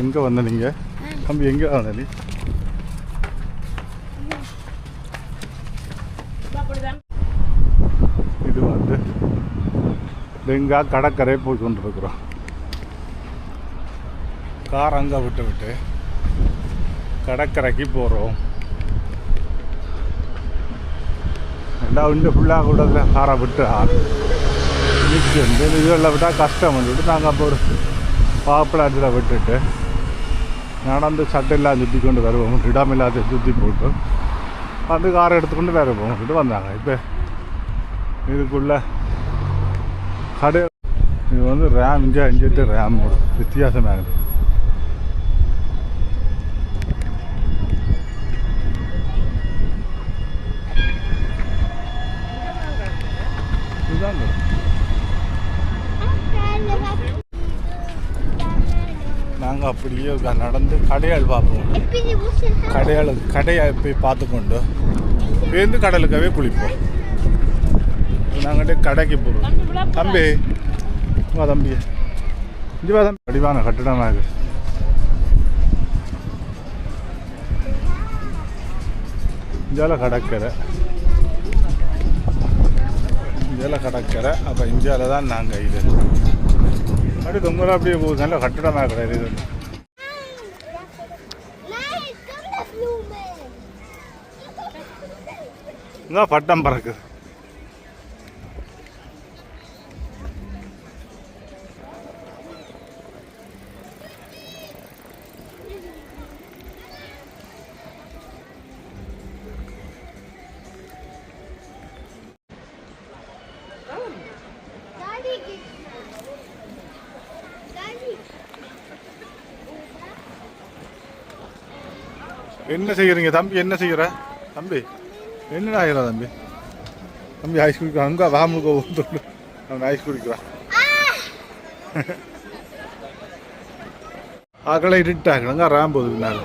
எங்கே வந்த நீங்கள் தம்பி எங்கே நீ? இது வந்து வெங்கா கடற்கரை போய் கொண்டிருக்கிறோம். கார் அங்கே விட்டு விட்டு கடற்கரைக்கு போகிறோம் ரெண்டா உண்டு ஃபுல்லாக கூட காரை விட்டு நிற்கி வந்து இதுகளில் விட்டால் கஷ்டம். வந்துட்டு நாங்கள் அப்போ ஒரு பாப்பலாத்தில் விட்டுட்டு. நடந்து சட்டையெல்லாம் சுற்றி கொண்டு வருவோம் இடமில்லாத சுற்றி போட்டு. வந்து காரை எடுத்துக்கொண்டு வேறு போவோம் வந்தாங்க. இப்போ இதுக்குள்ள கடை இது வந்து ரேம் இங்கே இஞ்சிட்டு ரேமோட வித்தியாசமாகுது இதுதான் இது. நாங்கள் அப்படியே நடந்து கடையாள் பார்ப்போம். கடையாள் கடையை போய் பார்த்து கொண்டு சேர்ந்து கடலுக்காகவே குளிப்போம். நாங்கள் கடைக்கு போகிறோம் தம்பி வா தம்பி. இங்கே வா தம்பி. வடிவான கட்டிடமாக இருக்கு. இந்தியாவில் கடற்கரை. இந்தியாவில் கடற்கரை. அப்போ இந்தியாவில் தான் நாங்கள் இது. அப்படி ரொம்ப அப்படியே போகுது. நல்ல கட்டிடமாக கிடையாது இது. இதான் பட்டம் பறக்குது. என்ன செய்கிறீங்க தம்பி? என்ன செய்கிற தம்பி என்ன ஆகிறா தம்பி? தம்பி ஐஸ் குடிக்கிறான் அங்கே வாமுக்கு ஊத்துண்டு அவன் ஐஸ் குடிக்கிறான் அகலை இருட்டாங்க அங்கே ராம்போது பின்னால்